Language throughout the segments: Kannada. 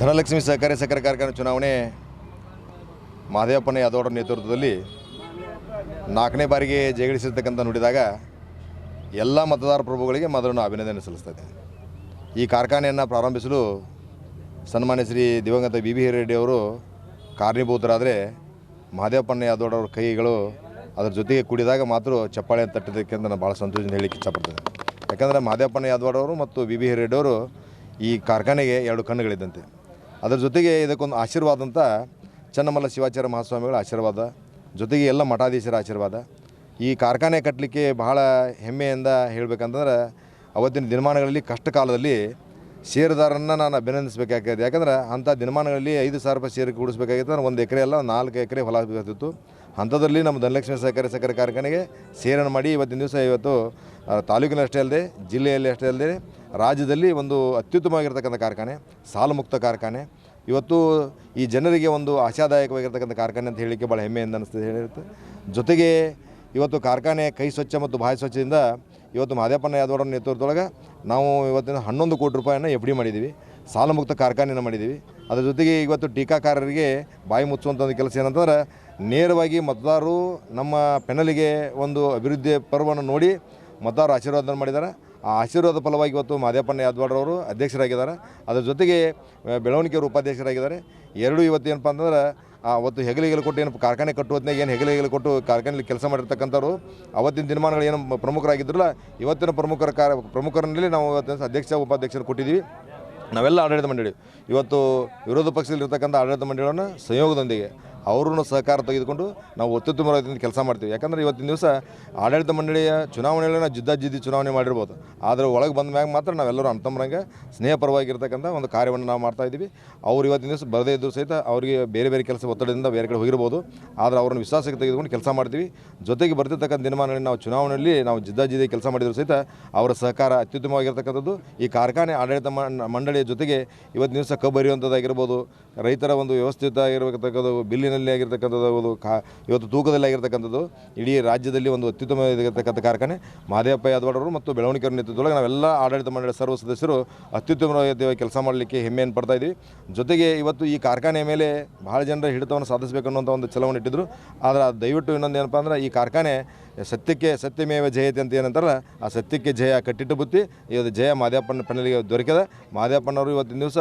ಧನಲಕ್ಷ್ಮಿ ಸಹಕಾರಿ ಸಕ್ಕರೆ ಕಾರ್ಖಾನೆ ಚುನಾವಣೆ ಮಹದೇವಪ್ಪನ ಯಾದವರ ನೇತೃತ್ವದಲ್ಲಿ ನಾಲ್ಕನೇ ಬಾರಿಗೆ ಜಯಗಳಿಸಿರ್ತಕ್ಕಂಥ ನುಡಿದಾಗ ಎಲ್ಲ ಮತದಾರ ಪ್ರಭುಗಳಿಗೆ ಮೊದಲು ಅಭಿನಂದನೆ ಸಲ್ಲಿಸ್ತಾ ಈ ಕಾರ್ಖಾನೆಯನ್ನು ಪ್ರಾರಂಭಿಸಲು ಸನ್ಮಾನ್ಯ ಶ್ರೀ ದಿವಂಗತ ಬಿ ಬಿ ರೆಡ್ಡಿ ಅವರು ಕಾರಣೀಭೂತರಾದರೆ ಮಹದೇವಪ್ಪನ ಯಾದವರವ್ರ ಕೈಗಳು ಅದರ ಜೊತೆಗೆ ಕುಡಿದಾಗ ಮಾತ್ರ ಚಪ್ಪಾಳೆ ತಟ್ಟಿದ್ದಕ್ಕೆ ನಾನು ಭಾಳ ಸಂತೋಷದಿಂದ ಹೇಳಲಿಕ್ಕೆ ಇಷ್ಟಪಡ್ತೇನೆ. ಯಾಕಂದರೆ ಮಹದೇವಪ್ಪನ ಯಾದವರವರು ಮತ್ತು ಬಿ ಬಿ ರೆಡ್ಡಿ ಅವರು ಈ ಕಾರ್ಖಾನೆಗೆ ಎರಡು ಕಣ್ಣುಗಳಿದ್ದಂತೆ. ಅದರ ಜೊತೆಗೆ ಇದಕ್ಕೊಂದು ಆಶೀರ್ವಾದ ಅಂತ ಚನ್ನಮಲ್ಲ ಶಿವಾಚಾರ್ಯ ಮಹಾಸ್ವಾಮಿಗಳ ಆಶೀರ್ವಾದ, ಜೊತೆಗೆ ಎಲ್ಲ ಮಠಾಧೀಶರ ಆಶೀರ್ವಾದ. ಈ ಕಾರ್ಖಾನೆ ಕಟ್ಟಲಿಕ್ಕೆ ಬಹಳ ಹೆಮ್ಮೆಯಿಂದ ಹೇಳಬೇಕಂತಂದ್ರೆ, ಅವತ್ತಿನ ದಿನಮಾನಗಳಲ್ಲಿ ಕಷ್ಟ ಕಾಲದಲ್ಲಿ ಷೇರುದಾರನ್ನು ನಾನು ಅಭಿನಂದಿಸಬೇಕಾಗಿದೆ ಯಾಕಂದ್ರೆ ಅಂಥ ದಿನಮಾನಗಳಲ್ಲಿ ಐದು ಸಾವಿರ ರೂಪಾಯಿ ಷೇರು ಕೂಡಿಸಬೇಕಾಗಿತ್ತು ನಾನು ಒಂದು ಎಕರೆ ಅಲ್ಲ ನಾಲ್ಕು ಎಕರೆ ಹೊಲ ಬೇಕಾಗ್ತಿತ್ತು ಅಂಥದ್ರಲ್ಲಿ ನಮ್ಮ ಧನಲಕ್ಷ್ಮಿ ಸಹಕಾರಿ ಸಕ್ಕರೆ ಕಾರ್ಖಾನೆಗೆ ಸೇರನ್ನು ಮಾಡಿ ಇವತ್ತಿನ ದಿವಸ ಇವತ್ತು ತಾಲೂಕಿನ ಅಷ್ಟೇ ಅಲ್ಲದೆ, ಜಿಲ್ಲೆಯಲ್ಲಿ ಅಷ್ಟೇ ಅಲ್ಲದೆ, ರಾಜ್ಯದಲ್ಲಿ ಒಂದು ಅತ್ಯುತ್ತಮವಾಗಿರ್ತಕ್ಕಂಥ ಕಾರ್ಖಾನೆ, ಸಾಲಮುಕ್ತ ಕಾರ್ಖಾನೆ. ಇವತ್ತು ಈ ಜನರಿಗೆ ಒಂದು ಆಶಾದಾಯಕವಾಗಿರ್ತಕ್ಕಂಥ ಕಾರ್ಖಾನೆ ಅಂತ ಹೇಳಲಿಕ್ಕೆ ಭಾಳ ಹೆಮ್ಮೆಯಿಂದ ಅನಿಸ್ತದೆ ಹೇಳಿರುತ್ತೆ ಜೊತೆಗೆ ಇವತ್ತು ಕಾರ್ಖಾನೆ ಕೈ ಸ್ವಚ್ಛ ಮತ್ತು ಬಾಯಿ ಸ್ವಚ್ಛದಿಂದ ಇವತ್ತು ಮಹದೇವಪ್ಪನ ಯಾದವರ ನೇತೃತ್ವದೊಳಗೆ ನಾವು ಇವತ್ತಿನ ಹನ್ನೊಂದು ಕೋಟಿ ರೂಪಾಯಿನ ಎಫ್ ಡಿ ಮಾಡಿದ್ದೀವಿ. ಸಾಲಮುಕ್ತ ಕಾರ್ಖಾನೆಯನ್ನು ಮಾಡಿದ್ದೀವಿ. ಅದ್ರ ಜೊತೆಗೆ ಇವತ್ತು ಟೀಕಾಕಾರರಿಗೆ ಬಾಯಿ ಮುಚ್ಚುವಂಥ ಒಂದು ಕೆಲಸ ಏನಂತಂದ್ರೆ ನೇರವಾಗಿ ಮತದಾರರು ನಮ್ಮ ಪೆನಲಿಗೆ ಒಂದು ಅಭಿವೃದ್ಧಿ ಪರ್ವವನ್ನು ನೋಡಿ ಮತದಾರರು ಆಶೀರ್ವಾದ ಮಾಡಿದ್ದಾರೆ. ಆ ಆಶೀರ್ವಾದ ಫಲವಾಗಿ ಇವತ್ತು ಮಾದೇಪಣ್ಣ ಯಾದವಾಡ್ರವರು ಅಧ್ಯಕ್ಷರಾಗಿದ್ದಾರೆ. ಅದರ ಜೊತೆಗೆ ಬೆಳವಣಿಗೆಯವರು ಉಪಾಧ್ಯಕ್ಷರಾಗಿದ್ದಾರೆ. ಎರಡು ಇವತ್ತು ಏನಪ್ಪ ಅಂತಂದ್ರೆ ಅವತ್ತು ಹೆಗಲಿಗೆಲು ಕೊಟ್ಟು ಏನು ಕಾರ್ಖಾನೆ ಹೊತ್ನಾಗ ಏನು ಹೆಗಲಿಗೆಲು ಕೊಟ್ಟು ಕಾರ್ಖಾನೆಯಲ್ಲಿ ಕೆಲಸ ಮಾಡಿರ್ತಕ್ಕಂಥವ್ರು, ಅವತ್ತಿನ ದಿನಮಾನಗಳು ಏನು ಪ್ರಮುಖರಾಗಿದ್ರಲ್ಲ, ಇವತ್ತಿನ ಪ್ರಮುಖರ ಕಾರ ಪ್ರಮುಖರಲ್ಲಿ ನಾವು ಇವತ್ತಿನ ಅಧ್ಯಕ್ಷ, ಉಪಾಧ್ಯಕ್ಷರು ಕೊಟ್ಟಿದ್ದೀವಿ. ನಾವೆಲ್ಲ ಆಡಳಿತ ಮಂಡಳಿ, ಇವತ್ತು ವಿರೋಧ ಪಕ್ಷದಲ್ಲಿರ್ತಕ್ಕಂಥ ಆಡಳಿತ ಮಂಡಳಿಯನ್ನು ಸಂಯೋಗದೊಂದಿಗೆ ಅವ್ರನ್ನ ಸಹಕಾರ ತೆಗೆದುಕೊಂಡು ನಾವು ಅತ್ಯುತ್ತಮವಾಗಿ ಕೆಲಸ ಮಾಡ್ತೀವಿ. ಯಾಕಂದರೆ ಇವತ್ತಿನ ದಿವಸ ಆಡಳಿತ ಮಂಡಳಿಯ ಚುನಾವಣೆಯಲ್ಲಿ ನಾವು ಜಿದ್ದಾಜಿದ್ದಿ ಚುನಾವಣೆ ಮಾಡಿರ್ಬೋದು. ಆದರೆ ಒಳಗೆ ಬಂದ ಮ್ಯಾಗ ಮಾತ್ರ ನಾವೆಲ್ಲರೂ ಅಂತಮ್ರಂಗೆ ಸ್ನೇಹಪರವಾಗಿರ್ತಕ್ಕಂಥ ಒಂದು ಕಾರ್ಯವನ್ನು ನಾವು ಮಾಡ್ತಾ ಇದ್ದೀವಿ. ಅವ್ರು ಇವತ್ತಿನ ದಿವಸ ಬರದೇ ಇದ್ದರೂ ಸಹಿತ ಅವರಿಗೆ ಬೇರೆ ಬೇರೆ ಕೆಲಸ ಒತ್ತಡದಿಂದ ಬೇರೆ ಕಡೆ ಹೋಗಿರ್ಬೋದು. ಆದರೆ ಅವ್ರನ್ನ ವಿಶ್ವಾಸಕ್ಕೆ ತೆಗೆದುಕೊಂಡು ಕೆಲಸ ಮಾಡ್ತೀವಿ. ಜೊತೆಗೆ ಬರ್ತಿರ್ತಕ್ಕಂಥ ದಿನಮಾನಗಳಲ್ಲಿ ನಾವು ಚುನಾವಣೆಯಲ್ಲಿ ನಾವು ಜಿದ್ದಾಜಿದ್ದಿ ಕೆಲಸ ಮಾಡಿದ್ರು ಸಹಿತ ಅವರ ಸಹಕಾರ ಅತ್ಯುತ್ತಮವಾಗಿರ್ತಕ್ಕಂಥದ್ದು. ಈ ಕಾರ್ಖಾನೆ ಆಡಳಿತ ಮಂಡಳಿಯ ಜೊತೆಗೆ ಇವತ್ತಿನ ದಿವಸ ಕಬ್ಬರಿಯುವಂಥದ್ದಾಗಿರ್ಬೋದು ರೈತರ ಒಂದು ವ್ಯವಸ್ಥಿತ ಆಗಿರತಕ್ಕಂಥದ್ದು ಬಿಲ್ಲಿನಲ್ಲಿ ಆಗಿರ್ತಕ್ಕಂಥದ್ದು ಕಾ, ಇವತ್ತು ತೂಕದಲ್ಲಿ ಆಗಿರ್ತಕ್ಕಂಥದ್ದು, ಇಡೀ ರಾಜ್ಯದಲ್ಲಿ ಒಂದು ಅತ್ಯುತ್ತಮವಾಗಿರ್ತಕ್ಕಂಥ ಕಾರ್ಖಾನೆ. ಮಹದೇವಪ್ಪ ಯಾದವಾಡವರು ಮತ್ತು ಬೆಳವಣಿಗೆ ನೇತೃತ್ವದೊಳಗೆ ನಾವೆಲ್ಲ ಆಡಳಿತ ಮಂಡಳಿ ಸರ್ವ ಸದಸ್ಯರು ಅತ್ಯುತ್ತಮವಾಗಿ ಕೆಲಸ ಮಾಡಲಿಕ್ಕೆ ಹೆಮ್ಮೆಯನ್ನು ಪಡ್ತಾ ಇದ್ದೀವಿ ಜೊತೆಗೆ ಇವತ್ತು ಈ ಕಾರ್ಖಾನೆಯ ಮೇಲೆ ಭಾಳ ಜನರ ಹಿಡಿತವನ್ನು ಸಾಧಿಸಬೇಕು ಅನ್ನುವಂಥ ಒಂದು ಛಲವನ್ನು ಇಟ್ಟಿದ್ರು. ಆದರೆ ದಯವಿಟ್ಟು ಇನ್ನೊಂದು ಏನಪ್ಪ ಅಂದ್ರೆ, ಈ ಕಾರ್ಖಾನೆ ಸತ್ಯಕ್ಕೆ ಸತ್ಯಮೇವ ಜಯತೆ ಅಂತ ಏನಂತಾರಲ್ಲ, ಆ ಸತ್ಯಕ್ಕೆ ಜಯ ಕಟ್ಟಿಟ್ಟು ಬುತ್ತಿ ಇವತ್ತು ಜಯ ಮಾದೇಪ್ಪನ ಪೆನ್ನಲಿಗೆ ದೊರಕಿದೆ. ಮಾದೇಪ್ಪನವರು ಇವತ್ತಿನ ದಿವಸ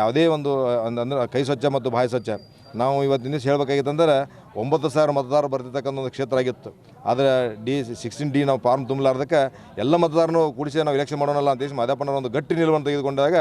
ಯಾವುದೇ ಒಂದು ಅಂದರೆ ಕೈ ಸ್ವಚ್ಛ ಮತ್ತು ಬಾಯಿ ಸ್ವಚ್ಛ. ನಾವು ಇವತ್ತಿನ ದಿವಸ ಹೇಳ್ಬೇಕಾಗಿತ್ತಂದ್ರೆ ಒಂಬತ್ತು ಸಾವಿರ ಮತದಾರರು ಬರ್ತಿರ್ತಕ್ಕಂಥ ಒಂದು ಕ್ಷೇತ್ರ ಆಗಿತ್ತು. ಆದರೆ ಡಿ ಸಿಕ್ಸ್ಟೀನ್ ಡಿ ನಾವು ಫಾರ್ಮ್ ತುಂಬಲಾರ್ದಕ್ಕೆ ಎಲ್ಲ ಮತದಾರನು ಕೂಡಿಸಿ ನಾವು ಎಲೆಕ್ಷನ್ ಮಾಡೋಣಲ್ಲ ಅಂತ ಹೇಳಿ ಒಂದು ಗಟ್ಟಿ ನಿಲುವನ್ನು ತೆಗೆದುಕೊಂಡಾಗ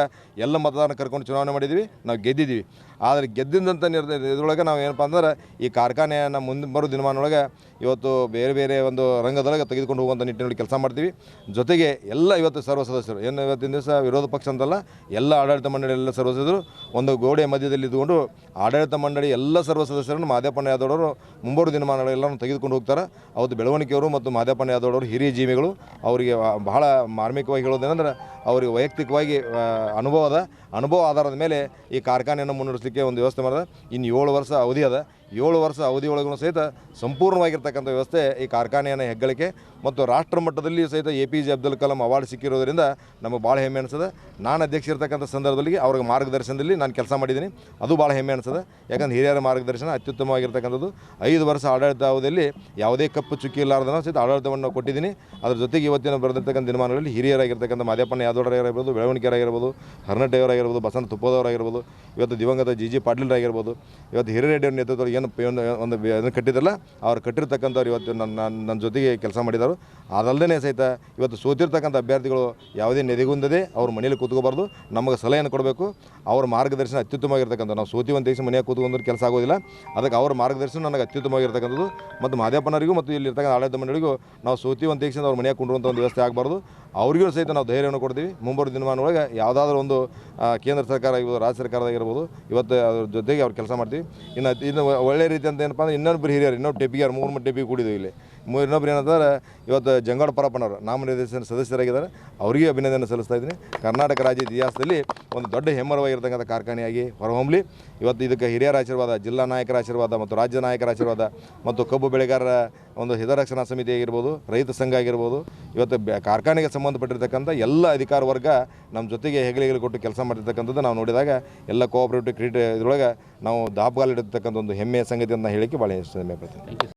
ಎಲ್ಲ ಮತದಾರನ ಕರ್ಕೊಂಡು ಚುನಾವಣೆ ಮಾಡಿದ್ವಿ, ನಾವು ಗೆದ್ದಿದ್ದೀವಿ ಆದರೆ ಗೆದ್ದಿದ್ದಂಥ ನಿರ್ ಇದ್ರೊಳಗೆ ನಾವು ಏನಪ್ಪ ಅಂದ್ರೆ ಈ ಕಾರ್ಖಾನೆಯನ್ನು ಮುಂದೆ ಬರೋ ದಿನಮಾನೊಳಗೆ ಇವತ್ತು ಬೇರೆ ಬೇರೆ ಒಂದು ರಂಗದೊಳಗೆ ತೆಗೆದುಕೊಂಡು ಹೋಗುವಂಥ ನಿಟ್ಟಿನಲ್ಲಿ ಕೆಲಸ ಮಾಡ್ತೀವಿ. ಜೊತೆಗೆ ಎಲ್ಲ ಇವತ್ತು ಸರ್ವ ಸದಸ್ಯರು, ಏನು ಇವತ್ತಿನ ದಿವಸ ವಿರೋಧ ಪಕ್ಷ ಅಂತಲ್ಲ, ಎಲ್ಲ ಆಡಳಿತ ಮಂಡಳಿ ಎಲ್ಲ ಸರ್ವ ಸದಸ್ಯರು ಒಂದು ಗೋಡೆ ಮಧ್ಯದಲ್ಲಿ ಇದ್ದುಕೊಂಡು ಆಡಳಿತ ಮಂಡಳಿ ಎಲ್ಲ ಸರ್ವ ಸದಸ್ಯರನ್ನು ಮಾದೇವಪ್ಪನ ಯಾದವರವರು ಮುಂಬರುವ ದಿನಮಾನಗಳೆಲ್ಲರೂ ತೆಗೆದುಕೊಂಡು ಹೋಗ್ತಾರೆ. ಅವತ್ತು ಬೆಳವಣಿಗೆಯವರು ಮತ್ತು ಮಾದೇವಪ್ಪನ ಯಾದವರವರು ಹಿರಿಯ ಜೀವಿಗಳು, ಅವರಿಗೆ ಬಹಳ ಮಾರ್ಮಿಕವಾಗಿ ಹೇಳೋದೇನೆಂದ್ರೆ, ಅವರಿಗೆ ವೈಯಕ್ತಿಕವಾಗಿ ಅನುಭವದ ಅನುಭವ ಆಧಾರದ ಮೇಲೆ ಈ ಕಾರ್ಖಾನೆಯನ್ನು ಮುನ್ನಡೆಸಲಿಕ್ಕೆ ಒಂದು ವ್ಯವಸ್ಥೆ ಮಾಡಿದೆ. ಇನ್ನು ಏಳು ವರ್ಷ ಅವಧಿ ಅದ. ಏಳು ವರ್ಷ ಅವಧಿಯೊಳಗೂ ಸಹಿತ ಸಂಪೂರ್ಣವಾಗಿರ್ತಕ್ಕಂಥ ವ್ಯವಸ್ಥೆ ಈ ಕಾರ್ಖಾನೆಯನ್ನು ಹೆಗ್ಗಳಿಕೆ ಮತ್ತು ರಾಷ್ಟ್ರ ಮಟ್ಟದಲ್ಲಿ ಸಹಿತ A P J Abdul Kalam award ಸಿಕ್ಕಿರೋದ್ರಿಂದ ನಮಗೆ ಭಾಳ ಹೆಮ್ಮೆ ಅನಿಸ್ತದೆ ನಾನು ಅಧ್ಯಕ್ಷ ಇರ್ತಕ್ಕಂಥ ಸಂದರ್ಭದಲ್ಲಿ ಅವ್ರಿಗೆ ಮಾರ್ಗದರ್ಶನದಲ್ಲಿ ನಾನು ಕೆಲಸ ಮಾಡಿದ್ದೀನಿ. ಅದು ಭಾಳ ಹೆಮ್ಮೆ ಅನಿಸ್ತದೆ ಯಾಕಂದ್ರೆ ಹಿರಿಯರ ಮಾರ್ಗದರ್ಶನ ಅತ್ಯುತ್ತಮವಾಗಿರ್ತಕ್ಕಂಥದ್ದು. ಐದು ವರ್ಷ ಆಡಳಿತ ಅವಧಿಯಲ್ಲಿ ಯಾವುದೇ ಕಪ್ಪು ಚುಕ್ಕಿ ಇಲ್ಲಾರ್ದನ ಸಹಿತ ಆಡಳಿತವನ್ನು ಕೊಟ್ಟಿದ್ದೀನಿ. ಅದ್ರ ಜೊತೆಗೆ ಇವತ್ತಿನ ಬರೆದಿರ್ತಕ್ಕಂಥ ದಿನಮಾನಗಳಲ್ಲಿ ಹಿರಿಯರಾಗಿರ್ತಕ್ಕಂಥ ಮಾದೇಪನ ಯಾದವರಾಗಿರ್ಬೋದು ಬೆಳವಣಿಗೆಯರಾಗಿರ್ಬೋದು ಹರ್ನಟ್ಟೆಯವರಾಗಿರ್ಬೋದು ಬಸಂತ ತುಪ್ಪದವರಾಗಿರ್ಬೋದು, ಇವತ್ತು ದಿವಂಗತ ಜಿ ಜಿ ಪಾಟೀಲ್ರಾಗಿರ್ಬೋದು, ಇವತ್ತು ಹಿರಿಯರೆಡ್ಡಿ ನೇತೃತ್ವದಲ್ಲಿ ಏನು ಒಂದು ಅದನ್ನು ಕಟ್ಟಿದ್ರಲ್ಲ, ಅವ್ರು ಕಟ್ಟಿರ್ತಕ್ಕಂಥವ್ರು ಇವತ್ತು ನನ್ನ ನನ್ನ ಜೊತೆಗೆ ಕೆಲಸ ಮಾಡಿದರು. ಅದಲ್ಲದೆ ಸಹಿತ ಇವತ್ತು ಸೋತಿರ್ತಕ್ಕಂಥ ಅಭ್ಯರ್ಥಿಗಳು ಯಾವುದೇ ನೆದೆಗುಂದದೆ ಅವ್ರ ಮನೆಯಲ್ಲಿ ಕೂತ್ಕೋಬಾರ್ದು. ನಮಗೆ ಸಲಹೆಯನ್ನು ಕೊಡಬೇಕು. ಅವ್ರ ಮಾರ್ಗದರ್ಶನ ಅತ್ಯುತ್ತಮವಾಗಿರ್ತಕ್ಕಂಥ ನಾವು ಸೋತಿವಂತ ಮನೆಯಾಗ ಕೂತ್ಕೊಂಡ್ರೆ ಕೆಲಸ ಆಗೋದಿಲ್ಲ. ಅದಕ್ಕೆ ಅವ್ರ ಮಾರ್ಗದರ್ಶನ ನನಗೆ ಅತ್ಯುತ್ತಮವಾಗಿರ್ತಕ್ಕಂಥದ್ದು. ಮತ್ತು ಮಾದೇಪ್ಪನರಿಗೂ ಮತ್ತು ಇಲ್ಲಿ ಇರ್ತಕ್ಕಂಥ ಆಡಳಿತ ಮಂಡಳಿಗೂ ನಾವು ಸೋತಿವಂತ ದೇಶದಿಂದ ಅವ್ರ ಮನೆಯಾಗ ಕುಂಡುವಂಥ ಒಂದು ವ್ಯವಸ್ಥೆ ಆಗಬಾರ್ದು. ಅವರಿಗೂ ಸಹಿತ ನಾವು ಧೈರ್ಯವನ್ನು ಕೊಡ್ತೀವಿ. ಮುಂಬರುವ ದಿನಮಾನೊಳಗೆ ಯಾವುದಾದ್ರೂ ಒಂದು ಕೇಂದ್ರ ಸರ್ಕಾರ ಆಗಿರ್ಬೋದು, ರಾಜ್ಯ ಸರ್ಕಾರದಾಗಿರ್ಬೋದು ಇವತ್ತು ಅದ್ರ ಜೊತೆಗೆ ಅವ್ರು ಕೆಲಸ ಮಾಡ್ತೀವಿ. ಇನ್ನು ಇನ್ನು ಒಳ್ಳೆ ರೀತಿ ಅಂತ ಏನಪ್ಪ ಅಂದ್ರೆ ಇನ್ನೊಬ್ಬರು ಹಿರಿಯರು, ಇನ್ನೊಬ್ಬರು ಡೆಪಿಗಾರು ಮೂರು ಮೂರು ಡೆಪಿಗೆ ಕೂಡಿದ್ದೀವಿ ಇಲ್ಲಿ. ಮೂ ಇನ್ನೊಬ್ರು ಏನಂತಾರೆ, ಇವತ್ತು ಜಂಗಾಡ ಪರಪ್ಪನವರು ನಾಮನಿರ್ದೇಶನ ಸದಸ್ಯರಾಗಿದ್ದಾರೆ. ಅವರಿಗೆ ಅಭಿನಂದನೆ ಸಲ್ಲಿಸ್ತಾ ಇದ್ದೀನಿ. ಕರ್ನಾಟಕ ರಾಜ್ಯ ಇತಿಹಾಸದಲ್ಲಿ ಒಂದು ದೊಡ್ಡ ಹೆಮ್ಮರವಾಗಿರ್ತಕ್ಕಂಥ ಕಾರ್ಖಾನೆಯಾಗಿ ಹೊರಹೊಮ್ಮಲಿ ಇವತ್ತು ಇದಕ್ಕೆ ಹಿರಿಯರ ಆಶೀರ್ವಾದ ಜಿಲ್ಲಾ ನಾಯಕರ ಆಶೀರ್ವಾದ ಮತ್ತು ರಾಜ್ಯ ನಾಯಕರ ಆಶೀರ್ವಾದ ಮತ್ತು ಕಬ್ಬು ಬೆಳೆಗಾರರ ಒಂದು ಹಿತರಕ್ಷಣಾ ಸಮಿತಿ ಆಗಿರ್ಬೋದು, ರೈತ ಸಂಘ ಆಗಿರ್ಬೋದು, ಇವತ್ತು ಕಾರ್ಖಾನೆಗೆ ಸಂಬಂಧಪಟ್ಟಿರ್ತಕ್ಕಂಥ ಎಲ್ಲ ಅಧಿಕಾರ ವರ್ಗ ನಮ್ಮ ಜೊತೆಗೆ ಹೆಗಲಿಗಳು ಕೊಟ್ಟು ಕೆಲಸ ಮಾಡಿರ್ತಕ್ಕಂಥದ್ದು ನಾವು ನೋಡಿದಾಗ ಎಲ್ಲ ಕೋಆಪರೇಟಿವ್ ಕ್ರೀಡೆ ಇದರೊಳಗೆ ನಾವು ದಾಪಗಾಲಿಡಿರ್ತಕ್ಕಂಥ ಒಂದು ಹೆಮ್ಮೆಯ ಸಂಗತಿ ಅಂತ ಹೇಳಲಿಕ್ಕೆ ಭಾಳ ಹೆಮ್ಮೆ ಪಡ್ತೀನಿ.